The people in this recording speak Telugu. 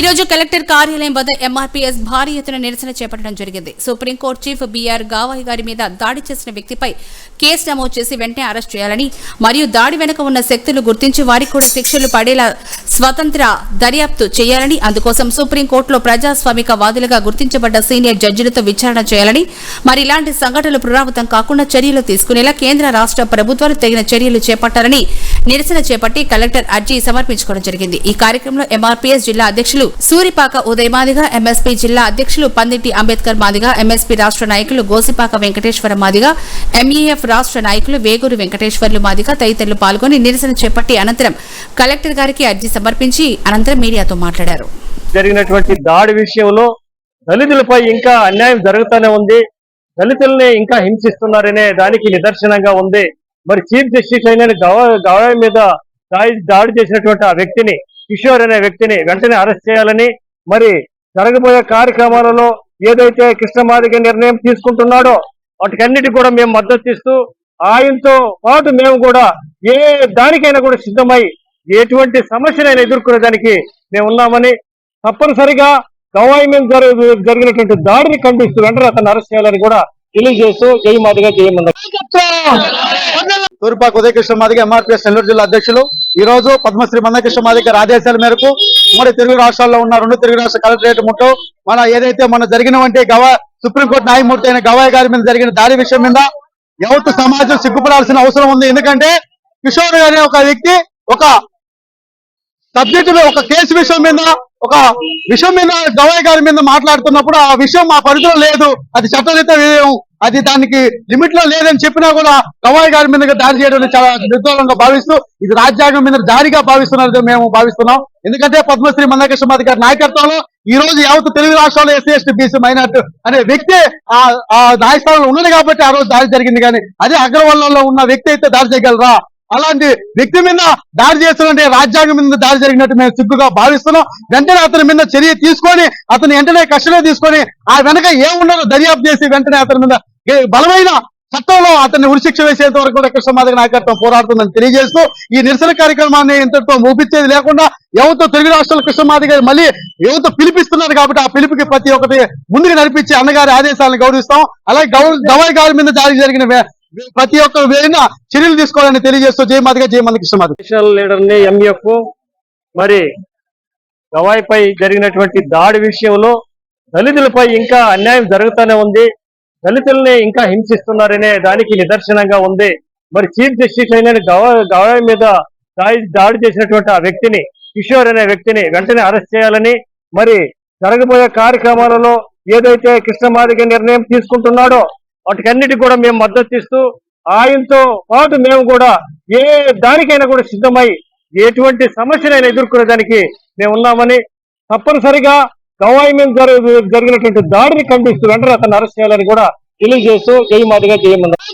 ఈ రోజు కలెక్టర్ కార్యాలయం వద్ద ఎంఆర్పీఎస్ భారీ ఎత్తున నిరసన చేపట్టడం జరిగింది. సుప్రీంకోర్టు చీఫ్ బీఆర్ గావాయి గారి మీద దాడి చేసిన వ్యక్తిపై కేసు నమోదు చేసి వెంటనే అరెస్ట్ చేయాలని మరియు దాడి వెనుక ఉన్న శక్తులు గుర్తించి వారికి కూడా శిక్షలు పడేలా స్వతంత్ర దర్యాప్తు చేయాలని అందుకోసం సుప్రీంకోర్టులో ప్రజాస్వామిక వాదులుగా గుర్తించబడ్డ సీనియర్ జడ్జిలతో విచారణ చేయాలని మరి ఇలాంటి సంఘటనలు పునరావృతం కాకుండా చర్యలు తీసుకునేలా కేంద్ర రాష్ట్ర ప్రభుత్వాలు తగిన చర్యలు చేపట్టాలని నిరసన చేపట్టి కలెక్టర్ అర్జీ సమర్పించుకోవడం జరిగింది. ఈ కార్యక్రమంలో ఎంఆర్పీఎస్ జిల్లా అధ్యక్షులు సూరిపాక ఉదయ్ మాదిగా ఎంఎస్పీ జిల్లా అధ్యక్షులు పందిటి అంబేద్కర్ మాదిగా ఎంఎస్పీ రాష్ట్ర నాయకులు గోసిపాక వెంకటేశ్వర మాదిగా ఎంఈఎఫ్ రాష్ట్ర నాయకులు వేగూరు వెంకటేశ్వర్లు మాదిగా తదితరులు పాల్గొని నిరసన చేపట్టి అనంతరం కలెక్టర్ గారికి అర్జీ సమర్పించి అనంతరం మీడియాతో మాట్లాడారు. జరిగినటువంటి దాడి విషయంలో దళితులపై ఇంకా అన్యాయం జరుగుతూనే ఉంది. దళితుల్ని ఇంకా హింసిస్తున్నారనే దానికి నిదర్శనంగా ఉంది. మరి చీఫ్ జస్టిస్ అయిన గవా మీద దాడి దాడి చేసినటువంటి ఆ వ్యక్తిని కిషోర్ అనే వ్యక్తిని వెంటనే అరెస్ట్ చేయాలని మరి జరగబోయే కార్యక్రమాలలో ఏదైతే కృష్ణమాదిగ నిర్ణయం తీసుకుంటున్నాడో వాటికన్నిటి కూడా మేము మద్దతు ఇస్తూ ఆయనతో పాటు మేము కూడా ఏ దానికైనా కూడా సిద్ధమై ఎటువంటి సమస్యనైనా ఎదుర్కొనే దానికి మేము ఉన్నామని తప్పనిసరిగా గవాయి మీద జరిగినటువంటి దాడిని ఖండిస్తూ వెంటనే అతను అరెస్ట్ చేయాలని కూడా తెలియజేస్తూ జయమాదిగా జయమంద తూర్పాకు ఉదయకృష్ణ మాదిగ ఎంఆర్పీఎస్ నెల్లూరు జిల్లా అధ్యక్షులు. ఈ రోజు పద్మశ్రీ మందకృష్ణ మాదిగ ఆదేశాల మేరకు మూడు తెలుగు రాష్ట్రాల్లో ఉన్న రెండు తెలుగు రాష్ట్ర కలెక్టరేట్ ముట్టు మన ఏదైతే మన జరిగినవంటి గవా సుప్రీంకోర్టు న్యాయమూర్తి అయిన గవాయ్ గారి మీద జరిగిన దాడి విషయం మీద యువత సమాజం సిగ్గుపడాల్సిన అవసరం ఉంది. ఎందుకంటే కిషోర్ అనే ఒక వ్యక్తి ఒక సబ్జెక్టు ఒక కేసు విషయం మీద ఒక విషయం మీద గవాయ్ గారి మీద మాట్లాడుతున్నప్పుడు ఆ విషయం మా పరిధిలో లేదు. అది చట్టరీత విషయం అది దానికి లిమిట్లో లేదని చెప్పినా కూడా గవాయ్ గారి మీద దాడి చేయడం చాలా నిర్దోళంగా భావిస్తూ ఇది రాజ్యాంగం మీద దాడిగా భావిస్తున్నది మేము భావిస్తున్నాం. ఎందుకంటే పద్మశ్రీ మందకృష్ణ గారి నాయకత్వంలో ఈ రోజు యావత్ తెలుగు రాష్ట్రాల్లో ఎస్సీ ఎస్టీ బీసీ మైనార్టీ అనే వ్యక్తి ఆ నాయస్థానంలో ఉన్నది కాబట్టి ఆ రోజు దాడి జరిగింది కానీ అదే అగ్రవల్లంలో ఉన్న వ్యక్తి అయితే దాడి చేయగలరా? అలాంటి వ్యక్తి మీద దాడి చేస్తున్నట్టే రాజ్యాంగం మీద దాడి జరిగినట్టు మేము సిగ్గుగా భావిస్తున్నాం. వెంటనే అతని మీద చర్య తీసుకొని అతని వెంటనే కస్టడీ తీసుకొని ఆ వెనక ఏముండదో దర్యాప్తు చేసి వెంటనే అతని మీద బలమైన చట్టంలో అతన్ని ఉరిశిక్ష వేసేంత వరకు కూడా కృష్ణమాదిక నాయకత్వం పోరాడుతుందని తెలియజేస్తూ ఈ నిరసన కార్యక్రమాన్ని ఇంతటితో ముగించేది లేకుండా ఎవరితో తెలుగు రాష్ట్రాల కృష్ణమాదిగ మళ్ళీ ఎవరితో పిలిపిస్తున్నారు కాబట్టి ఆ పిలుపుకి ప్రతి ఒక్కటి ముందుకు నడిపించి అన్నగారి ఆదేశాలను గౌరవిస్తాం. అలాగే గౌ- గవాయి గారి మీద దాడి జరిగిన ప్రతి ఒక్క వేళ చర్యలు తీసుకోవాలని తెలియజేస్తూ జయమాదిగా జయమంది కృష్ణమాది నేషనల్ లీడర్ని ఎంఎఫ్ మరి గవాయిపై జరిగినటువంటి దాడి విషయంలో దళితులపై ఇంకా అన్యాయం జరుగుతూనే ఉంది. దళితుల్ని ఇంకా హింసిస్తున్నారనే దానికి నిదర్శనంగా ఉంది. మరి చీఫ్ జస్టిస్ అయిన గవా మీద దాడి దాడి చేసినటువంటి ఆ వ్యక్తిని కిషోర్ అనే వ్యక్తిని వెంటనే అరెస్ట్ చేయాలని మరి జరగబోయే కార్యక్రమాలలో ఏదైతే కృష్ణమాదిగ నిర్ణయం తీసుకుంటున్నాడో వాటికన్నిటి కూడా మేము మద్దతు ఇస్తూ ఆయనతో పాటు మేము కూడా ఏ దానికైనా కూడా సిద్ధమై ఎటువంటి సమస్యనైనా ఎదుర్కొనే దానికి మేము ఉన్నామని తప్పనిసరిగా గవాయి మీద జరిగినటువంటి దాడిని ఖండిస్తూ వెంటనే అతను అరెస్ట్ చేయాలని కూడా తెలియజేస్తూ జయమాదిగా చేయమన్నారు